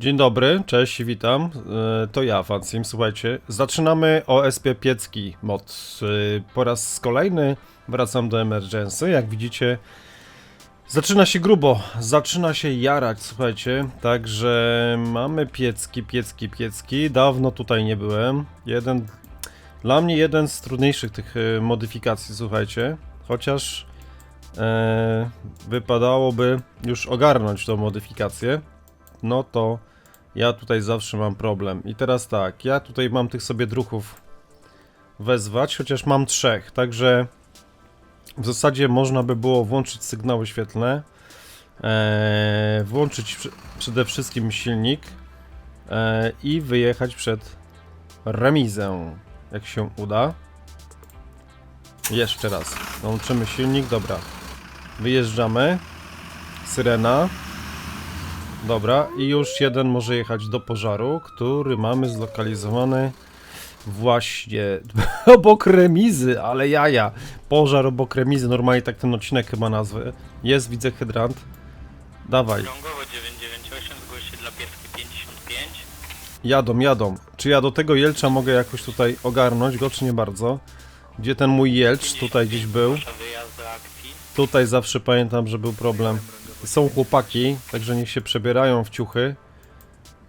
Dzień dobry, cześć, witam. E, To ja, Fansim. Słuchajcie, zaczynamy OSP Piecki mod. E, Po raz kolejny wracam do Emergency. Jak widzicie, zaczyna się grubo, zaczyna się jarać, słuchajcie. Także mamy piecki, piecki, piecki. Dawno tutaj nie byłem. Jeden, dla mnie jeden z trudniejszych tych e, modyfikacji, słuchajcie. Chociaż e, wypadałoby już ogarnąć tą modyfikację no to ja tutaj zawsze mam problem. I teraz tak, ja tutaj mam tych sobie druchów wezwać, chociaż mam trzech, także w zasadzie można by było włączyć sygnały świetlne, e, włączyć przy- przede wszystkim silnik e, i wyjechać przed remizę, jak się uda. Jeszcze raz, włączymy silnik, dobra. Wyjeżdżamy. Syrena. Dobra, i już jeden może jechać do pożaru, który mamy zlokalizowany właśnie obok remizy, ale jaja. Pożar obok remizy, normalnie tak ten odcinek chyba nazwę. Jest, widzę hydrant. Dawaj, Krągowo 998, zgłoś się dla pieski 55. jadą, jadą. Czy ja do tego Jelcza mogę jakoś tutaj ogarnąć go, czy nie bardzo? Gdzie ten mój Jelcz? Tutaj gdzieś był. Tutaj zawsze pamiętam, że był problem. Są chłopaki, także niech się przebierają w ciuchy.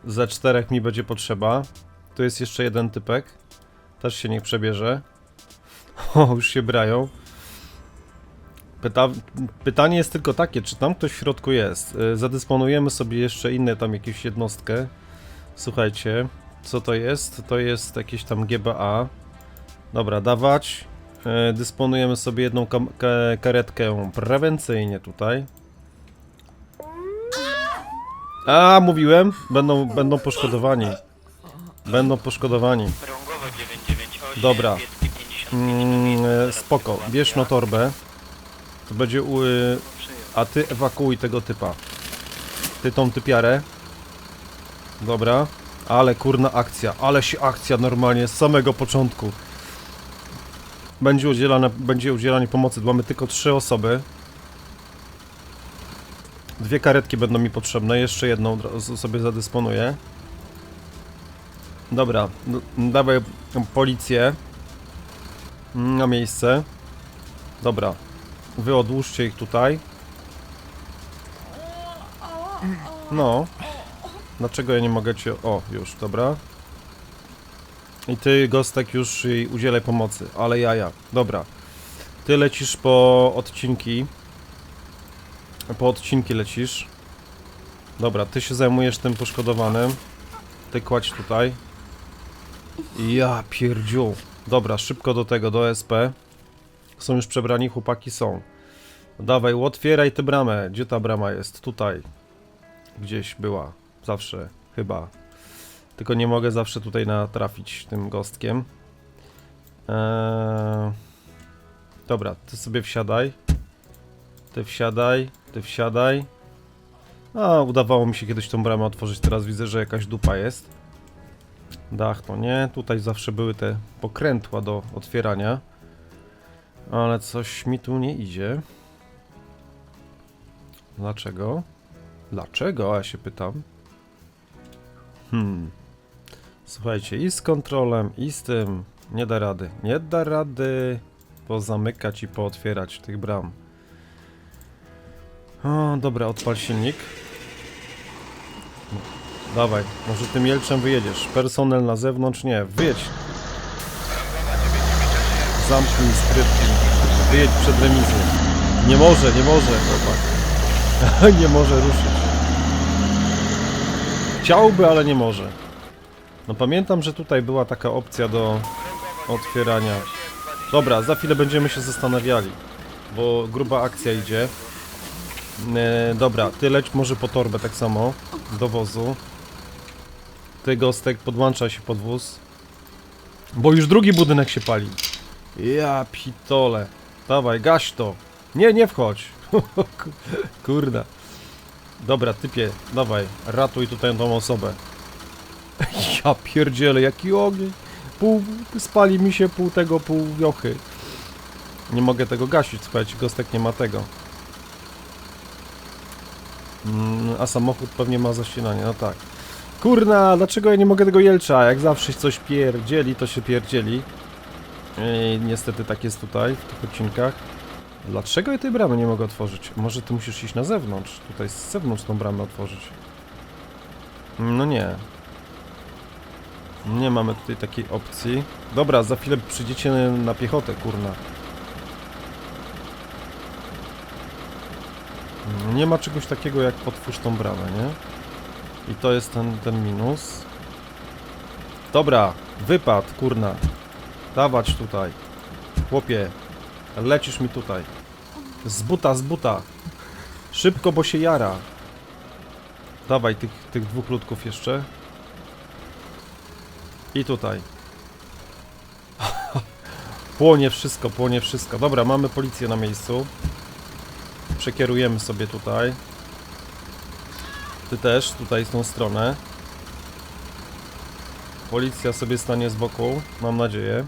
Ze czterech mi będzie potrzeba. Tu jest jeszcze jeden typek. Też się niech przebierze. O, już się brają. Pyta pytanie jest tylko takie, czy tam ktoś w środku jest. Y, Zadysponujemy sobie jeszcze inne tam jakieś jednostkę. Słuchajcie, co to jest? To jest jakieś tam GBA. Dobra, dawać. E, Dysponujemy sobie jedną karetkę prewencyjnie tutaj. A, mówiłem, będą, będą poszkodowani. Będą poszkodowani. Krągowo 998, Dobra. pieski 55. Mm, e, spoko, bierz no torbę. To będzie u... y, A ty ewakuuj tego typa. Ty tą typiarę. Dobra. Ale kurna akcja, ale się akcja normalnie z samego początku. Będzie udzielane, będzie udzielanie pomocy. Mamy tylko trzy osoby. Dwie karetki będą mi potrzebne, jeszcze jedną sobie zadysponuję. Dobra, dawaj policję na miejsce. Dobra, wy odłóżcie ich tutaj. No. Dlaczego ja nie mogę cię... O, już, dobra. I ty, Gostek, już jej udzielaj pomocy. Ale jaja. Dobra. Ty lecisz po odcinki. Po odcinki lecisz. Dobra, ty się zajmujesz tym poszkodowanym. Ty kładź tutaj. Ja pierdziu. Dobra, szybko do tego, do SP. Są już przebrani, chłopaki są. Dawaj, otwieraj tę bramę. Gdzie ta brama jest? Tutaj. Gdzieś była. Zawsze. Chyba. Tylko nie mogę zawsze tutaj natrafić tym gostkiem. Eee... Dobra, ty sobie wsiadaj. Ty wsiadaj, ty wsiadaj. A, udawało mi się kiedyś tą bramę otworzyć, teraz widzę, że jakaś dupa jest. Dach to nie, tutaj zawsze były te pokrętła do otwierania. Ale coś mi tu nie idzie. Dlaczego? Dlaczego? A ja się pytam. Hmm. Słuchajcie, i z kontrolem, i z tym nie da rady. Nie da rady pozamykać i pootwierać tych bram. O, dobra, odpal silnik. Dawaj, może tym Jelczem wyjedziesz. Personel na zewnątrz? Nie, wyjedź. Zamknij skrytki. Wyjedź przed remizą. Nie może, nie może, chłopak. nie może ruszyć. Chciałby, ale nie może. No pamiętam, że tutaj była taka opcja do otwierania. Dobra, za chwilę będziemy się zastanawiali, bo gruba akcja idzie. E, dobra, ty leć może po torbę tak samo, do wozu. Ty Gostek podłącza się pod wóz. Bo już drugi budynek się pali. Ja pitole. Dawaj, gaś to. Nie, nie wchodź. Kurda. Dobra, typie, dawaj, ratuj tutaj tą osobę. Ja pierdzielę, jaki ogień. Pół, spali mi się pół tego, pół wiochy. Nie mogę tego gasić, słuchajcie, Gostek nie ma tego. Mm, a samochód pewnie ma zasilanie, no tak. Kurna, dlaczego ja nie mogę tego jelcza? Jak zawsze coś pierdzieli, to się pierdzieli. I niestety tak jest tutaj, w tych odcinkach. Dlaczego ja tej bramy nie mogę otworzyć? Może ty musisz iść na zewnątrz? Tutaj z zewnątrz tą bramę otworzyć. No nie. Nie mamy tutaj takiej opcji. Dobra, za chwilę przyjdziecie na piechotę, kurna. Nie ma czegoś takiego jak otwórz tą bramę, nie? I to jest ten, ten minus. Dobra, wypad, kurna. Dawać tutaj. Chłopie, lecisz mi tutaj. Z buta, z buta. Szybko, bo się jara. Dawaj tych, tych dwóch ludków jeszcze. I tutaj. płonie wszystko, płonie wszystko. Dobra, mamy policję na miejscu. Przekierujemy sobie tutaj. Ty też, tutaj w tą stronę. Policja sobie stanie z boku, mam nadzieję.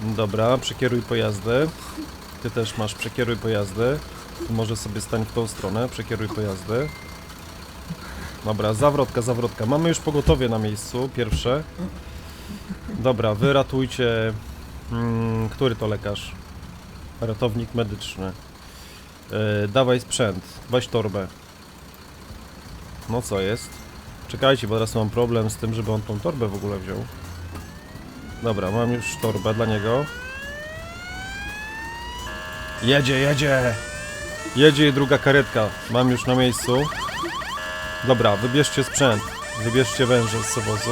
Dobra, przekieruj pojazdy. Ty też masz przekieruj pojazdy. Może sobie stań w tą stronę, przekieruj pojazdy. Dobra, zawrotka, zawrotka. Mamy już pogotowie na miejscu, pierwsze. Dobra, wy ratujcie... Mm, który to lekarz? Ratownik medyczny. Yy, dawaj sprzęt, weź torbę. No co jest? Czekajcie, bo teraz mam problem z tym, żeby on tą torbę w ogóle wziął. Dobra, mam już torbę dla niego. Jedzie, jedzie! Jedzie i druga karetka. Mam już na miejscu. Dobra, wybierzcie sprzęt. Wybierzcie węże z sowozu.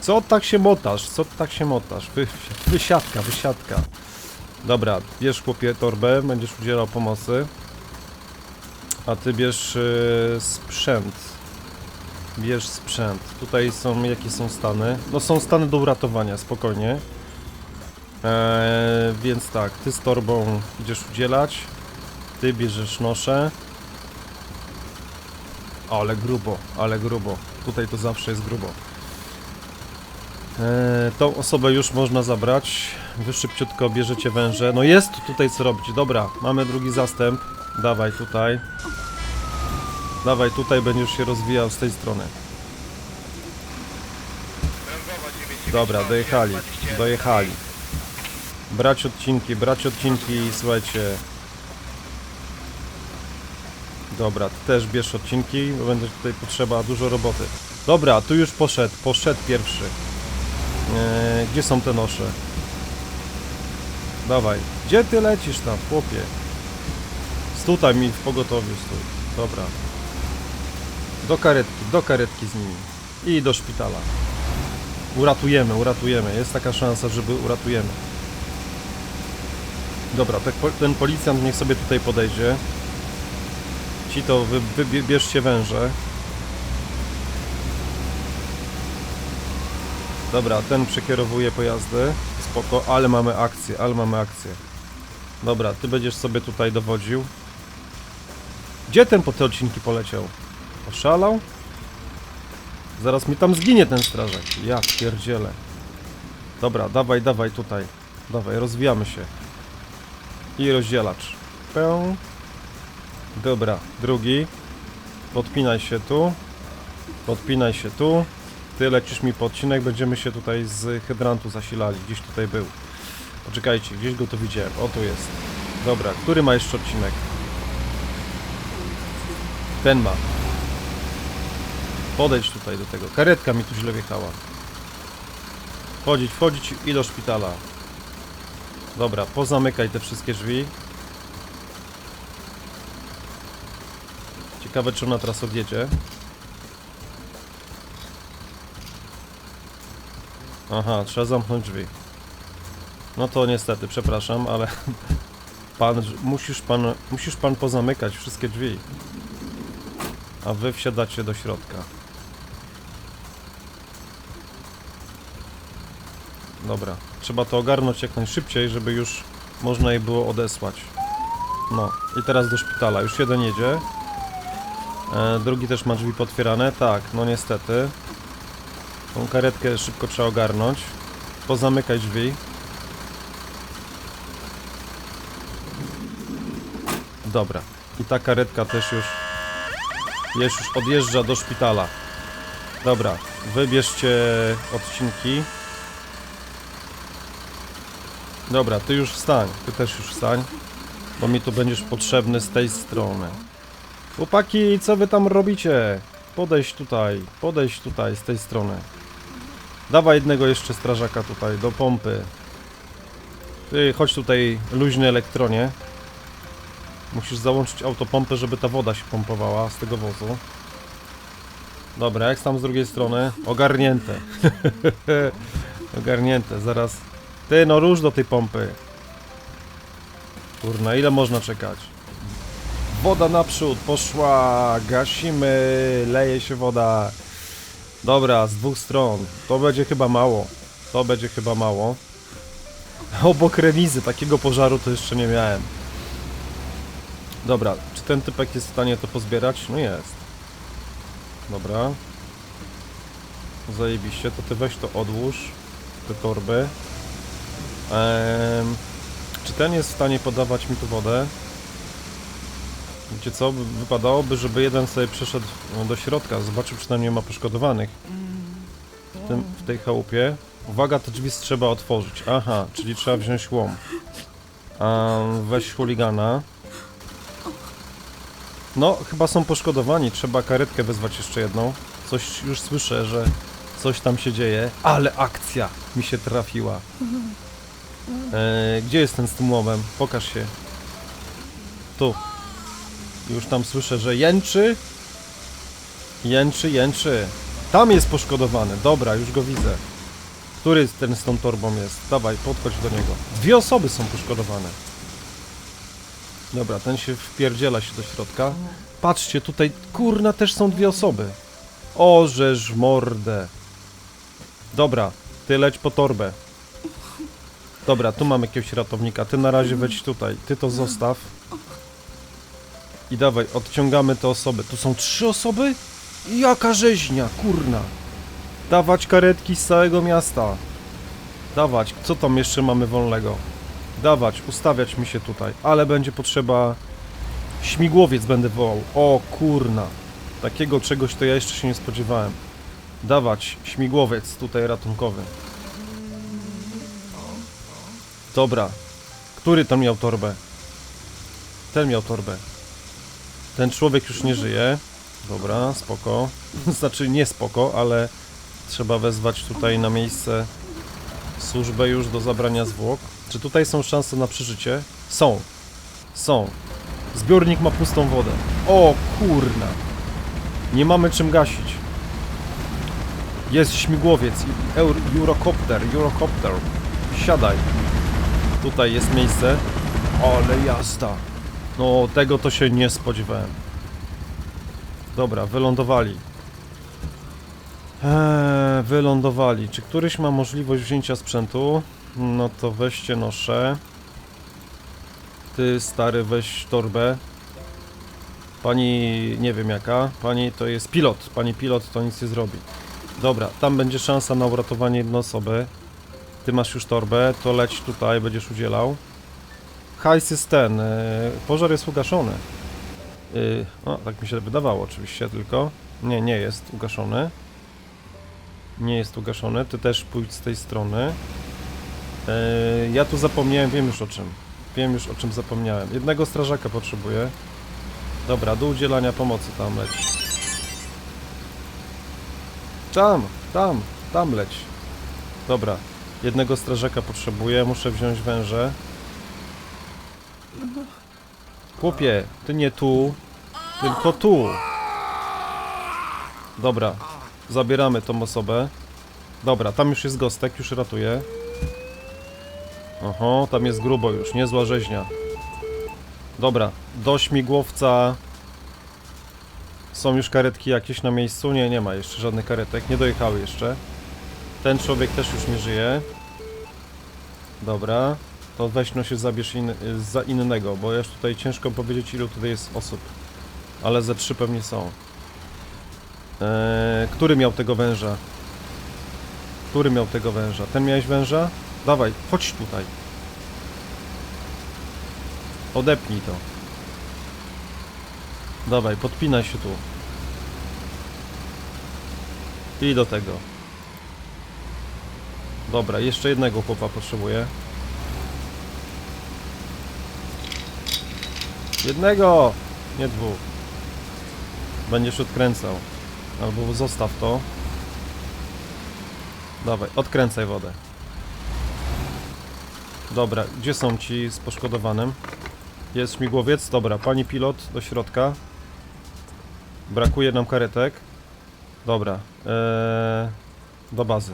Co tak się motasz? Co tak się motasz? Wy, wysiadka, wysiadka. Dobra, bierz chłopie torbę, będziesz udzielał pomocy. A ty bierz yy, sprzęt. Bierz sprzęt. Tutaj są, jakie są stany? No są stany do uratowania, spokojnie. Eee, więc tak, ty z torbą idziesz udzielać. Ty bierzesz noszę. Ale grubo, ale grubo. Tutaj to zawsze jest grubo. Eee, tą osobę już można zabrać. Wy szybciutko bierzecie węże. No jest tutaj co robić. Dobra, mamy drugi zastęp. Dawaj tutaj. Dawaj tutaj, będziesz się rozwijał z tej strony. Dobra, dojechali, dojechali. Brać odcinki, brać odcinki, słuchajcie. Dobra, ty też bierz odcinki, bo będzie tutaj potrzeba dużo roboty. Dobra, tu już poszedł, poszedł pierwszy. Eee, gdzie są te nosze? Dawaj, gdzie ty lecisz tam, chłopie? Tutaj mi w pogotowiu stój. Dobra. Do karetki, do karetki z nimi. I do szpitala. Uratujemy, uratujemy. Jest taka szansa, żeby uratujemy. Dobra, ten policjant niech sobie tutaj podejdzie. Ci to wy, wybierzcie węże. Dobra, ten przekierowuje pojazdy. Spoko, ale mamy akcję, ale mamy akcję. Dobra, ty będziesz sobie tutaj dowodził. Gdzie ten po te odcinki poleciał? Oszalał? Zaraz mi tam zginie ten strażak. Ja pierdzielę. Dobra, dawaj, dawaj tutaj. Dawaj, rozwijamy się. I rozdzielacz. Pę. Dobra, drugi. Podpinaj się tu. Podpinaj się tu. Ty lecisz mi po odcinek, będziemy się tutaj z hydrantu zasilali. Gdzieś tutaj był. Poczekajcie, gdzieś go tu widziałem. O, tu jest. Dobra, który ma jeszcze odcinek? Ten ma. Podejdź tutaj do tego. Karetka mi tu źle wjechała. Wchodzić, wchodzić i do szpitala. Dobra, pozamykaj te wszystkie drzwi. Ciekawe, czy ona teraz odjedzie. Aha, trzeba zamknąć drzwi. No to niestety, przepraszam, ale pan, musisz pan, musisz pan pozamykać wszystkie drzwi. A wy wsiadacie do środka. Dobra, trzeba to ogarnąć jak najszybciej, żeby już można jej było odesłać. No, i teraz do szpitala. Już jeden jedzie. E, drugi też ma drzwi potwierane. Tak, no niestety. Tą karetkę szybko trzeba ogarnąć. Pozamykaj drzwi. Dobra. I ta karetka też już... Jest już odjeżdża do szpitala. Dobra, wybierzcie odcinki. Dobra, ty już wstań. Ty też już wstań. Bo mi tu będziesz potrzebny z tej strony. Chłopaki, co wy tam robicie? Podejść tutaj, podejść tutaj, z tej strony. Dawaj jednego jeszcze strażaka tutaj, do pompy. Ty, chodź tutaj, luźny elektronie. Musisz załączyć autopompę, żeby ta woda się pompowała z tego wozu. Dobra, jak tam z drugiej strony? Ogarnięte. Ogarnięte, zaraz. Ty, no róż do tej pompy. Kurna, ile można czekać? Woda naprzód, poszła, gasimy, leje się woda. Dobra, z dwóch stron. To będzie chyba mało. To będzie chyba mało. Obok remizy takiego pożaru to jeszcze nie miałem. Dobra, czy ten typek jest w stanie to pozbierać? No jest. Dobra. Zajebiście, to ty weź to odłóż. Te torby. Czy ten jest w stanie podawać mi tu wodę? Wiecie co, Wy- wypadałoby, żeby jeden sobie przeszedł no, do środka, zobaczył czy nie ma poszkodowanych w, tym, w tej chałupie. Uwaga, te drzwi trzeba otworzyć. Aha, czyli trzeba wziąć łom. Um, weź chuligana. No, chyba są poszkodowani, trzeba karetkę wezwać jeszcze jedną. Coś już słyszę, że coś tam się dzieje, ale akcja mi się trafiła. E, gdzie jest ten z tym łomem? Pokaż się. Tu. Już tam słyszę, że jęczy. Jęczy, jęczy. Tam jest poszkodowany. Dobra, już go widzę. Który ten z tą torbą jest? Dawaj, podchodź do niego. Dwie osoby są poszkodowane. Dobra, ten się wpierdziela się do środka. Patrzcie, tutaj kurna też są dwie osoby. O, żeż w mordę. Dobra, ty leć po torbę. Dobra, tu mamy jakiegoś ratownika. Ty na razie wejdź tutaj. Ty to zostaw. I dawaj, odciągamy te osoby. Tu są trzy osoby? Jaka rzeźnia, kurna. Dawać karetki z całego miasta. Dawać, co tam jeszcze mamy wolnego? Dawać, ustawiać mi się tutaj. Ale będzie potrzeba... Śmigłowiec będę wołał. O kurna. Takiego czegoś to ja jeszcze się nie spodziewałem. Dawać, śmigłowiec tutaj ratunkowy. Dobra. Który tam miał torbę? Ten miał torbę. Ten człowiek już nie żyje. Dobra, spoko. Znaczy nie spoko, ale trzeba wezwać tutaj na miejsce służbę już do zabrania zwłok. Czy tutaj są szanse na przeżycie? Są. Są. Zbiornik ma pustą wodę. O kurna. Nie mamy czym gasić. Jest śmigłowiec. Eurocopter, Eurocopter. Siadaj. Tutaj jest miejsce. Ale jazda. No, tego to się nie spodziewałem. Dobra, wylądowali. Eee, wylądowali. Czy któryś ma możliwość wzięcia sprzętu? No to weźcie noszę. Ty, stary, weź torbę. Pani, nie wiem jaka. Pani to jest pilot. Pani pilot to nic nie zrobi. Dobra, tam będzie szansa na uratowanie jednej osoby. Ty masz już torbę, to leć tutaj, będziesz udzielał. Hajs jest ten, y, pożar jest ugaszony. Y, o, tak mi się wydawało oczywiście tylko. Nie, nie jest ugaszony. Nie jest ugaszony, ty też pójdź z tej strony. Y, ja tu zapomniałem, wiem już o czym. Wiem już o czym zapomniałem. Jednego strażaka potrzebuję. Dobra, do udzielania pomocy tam leć. Tam, tam, tam leć. Dobra, jednego strażaka potrzebuję, muszę wziąć węże. Chłopie, ty nie tu, tylko tu. Dobra, zabieramy tą osobę. Dobra, tam już jest gostek, już ratuje. Oho, tam jest grubo już, niezła rzeźnia. Dobra, do śmigłowca. Są już karetki jakieś na miejscu? Nie, nie ma jeszcze żadnych karetek, nie dojechały jeszcze. Ten człowiek też już nie żyje. Dobra, to weź no się zabierz in, za innego, bo już tutaj ciężko powiedzieć ilu tutaj jest osób. Ale ze trzy pewnie są. Eee, który miał tego węża? Który miał tego węża? Ten miałeś węża? Dawaj, chodź tutaj. Odepnij to. Dawaj, podpinaj się tu. I do tego. Dobra, jeszcze jednego chłopa potrzebuję. Jednego! Nie dwóch. Będziesz odkręcał. Albo zostaw to. Dawaj, odkręcaj wodę. Dobra, gdzie są ci z poszkodowanym? Jest śmigłowiec? Dobra, pani pilot do środka. Brakuje nam karetek. Dobra, eee, do bazy.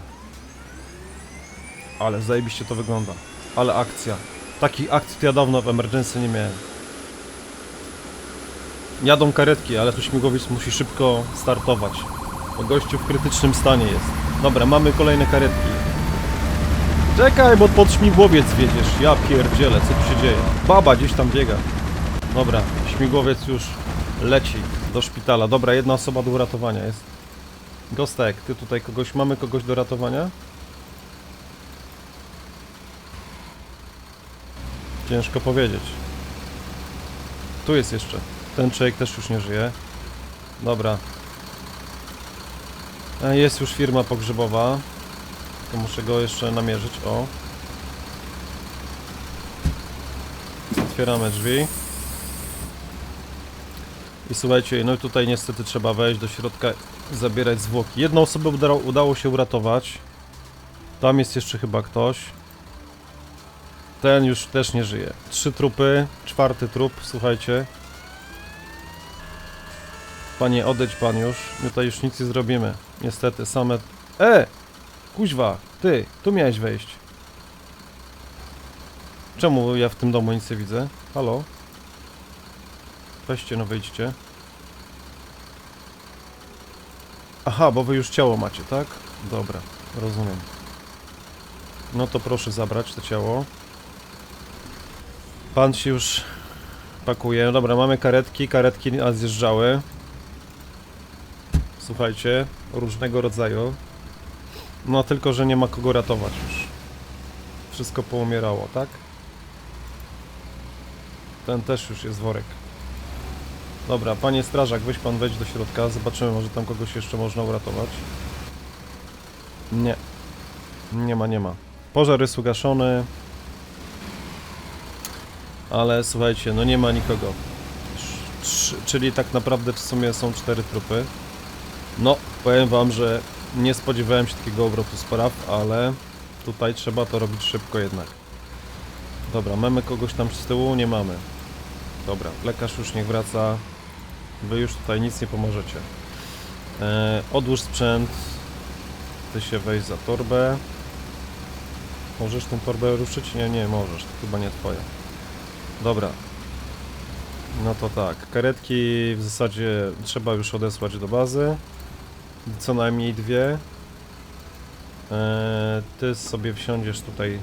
Ale zajebiście to wygląda. Ale akcja. Takich akcji ja dawno w Emergency nie miałem. Jadą karetki, ale tu śmigłowiec musi szybko startować. Bo gościu w krytycznym stanie jest. Dobra, mamy kolejne karetki. Czekaj, bo pod śmigłowiec wiedziesz. Ja pierdzielę, co tu się dzieje? Baba gdzieś tam biega. Dobra, śmigłowiec już leci do szpitala. Dobra, jedna osoba do uratowania jest. Gostek, ty tutaj kogoś, mamy kogoś do ratowania? Ciężko powiedzieć. Tu jest jeszcze. Ten człowiek też już nie żyje. Dobra. E, Jest już firma pogrzebowa. To muszę go jeszcze namierzyć. O. Otwieramy drzwi. I słuchajcie, no i tutaj niestety trzeba wejść do środka, zabierać zwłoki. Jedną osobę udało, udało się uratować. Tam jest jeszcze chyba ktoś. Ten już też nie żyje. Trzy trupy, czwarty trup, słuchajcie. Panie, odejdź pan już. My tutaj już nic nie zrobimy. Niestety, same... E! Kuźwa, ty, tu miałeś wejść. Czemu ja w tym domu nic nie widzę? Halo? Weźcie, no wyjdźcie. Aha, bo wy już ciało macie, tak? Dobra, rozumiem. No to proszę zabrać to ciało. Pan się już pakuje. Dobra, mamy karetki, karetki zjeżdżały. Słuchajcie, różnego rodzaju. No tylko, że nie ma kogo ratować już. Wszystko poumierało, tak? Ten też już jest worek. Dobra, panie strażak, weź pan wejdź do środka, zobaczymy, może tam kogoś jeszcze można uratować. Nie. Nie ma, nie ma. Pożar jest ugaszony. Ale słuchajcie, no nie ma nikogo. Czyli tak naprawdę w sumie są cztery trupy. No, powiem wam, że nie spodziewałem się takiego obrotu spraw, ale tutaj trzeba to robić szybko jednak. Dobra, mamy kogoś tam z tyłu? Nie mamy. Dobra, lekarz już niech wraca. Wy już tutaj nic nie pomożecie. E, odłóż sprzęt. Ty się weź za torbę. Możesz tą torbę ruszyć? Nie, nie możesz. To chyba nie twoja. Dobra. No to tak. Karetki w zasadzie trzeba już odesłać do bazy. Co najmniej dwie. E, ty sobie wsiądziesz tutaj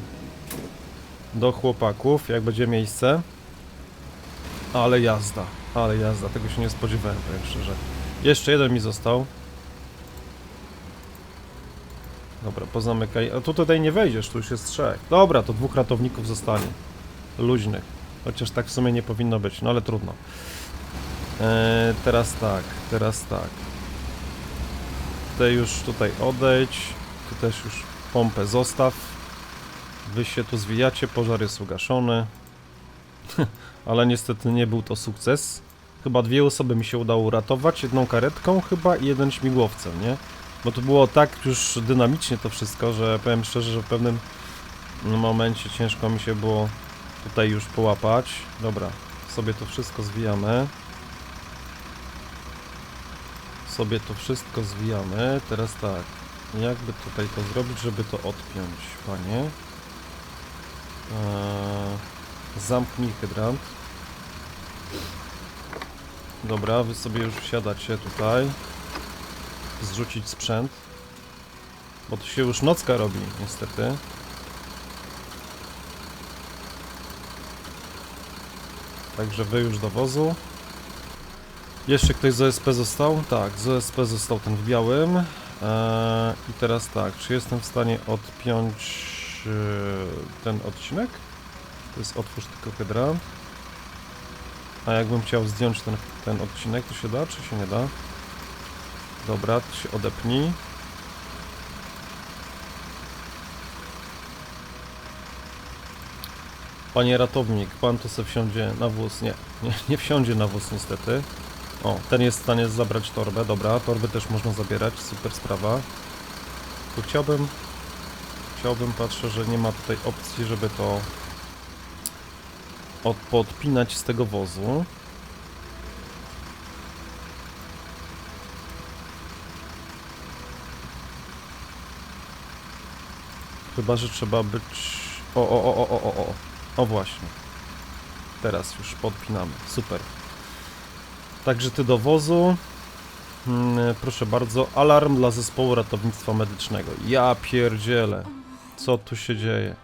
do chłopaków, jak będzie miejsce. Ale jazda, ale jazda, tego się nie spodziewałem, powiem szczerze. Jeszcze jeden mi został. Dobra, pozamykaj. A tu tutaj nie wejdziesz, tu już jest trzech. Dobra, to dwóch ratowników zostanie. Luźnych. Chociaż tak w sumie nie powinno być, no ale trudno. Eee, teraz tak, teraz tak. Ty już tutaj odejdź. Ty też już pompę zostaw. Wy się tu zwijacie, pożar jest ugaszony. Ale niestety nie był to sukces. Chyba dwie osoby mi się udało uratować, jedną karetką chyba i jeden śmigłowcem, nie? Bo to było tak już dynamicznie to wszystko, że powiem szczerze, że w pewnym momencie ciężko mi się było tutaj już połapać. Dobra, sobie to wszystko zwijamy. Sobie to wszystko zwijamy. Teraz tak, jakby tutaj to zrobić, żeby to odpiąć, panie? Eee, zamknij hydrant. Dobra, wy sobie już wsiadacie tutaj. Zrzucić sprzęt. Bo to się już nocka robi, niestety. Także wy już do wozu. Jeszcze ktoś z OSP został? Tak, z OSP został ten w białym. Eee, I teraz tak, czy jestem w stanie odpiąć e, ten odcinek? To jest otwórz tylko hydrant. A jakbym chciał zdjąć ten, ten odcinek, to się da, czy się nie da? Dobra, to się odepnij. Panie ratownik, pan tu se wsiądzie na wóz. Nie, nie, nie wsiądzie na wóz niestety. O, ten jest w stanie zabrać torbę, dobra, torby też można zabierać, super sprawa. Tu chciałbym, chciałbym, patrzę, że nie ma tutaj opcji, żeby to od, podpinać z tego wozu. Chyba, że trzeba być... O, o, o, o, o, o, o. O właśnie. Teraz już podpinamy. Super. Także ty do wozu. Mm, proszę bardzo. Alarm dla zespołu ratownictwa medycznego. Ja pierdzielę. Co tu się dzieje?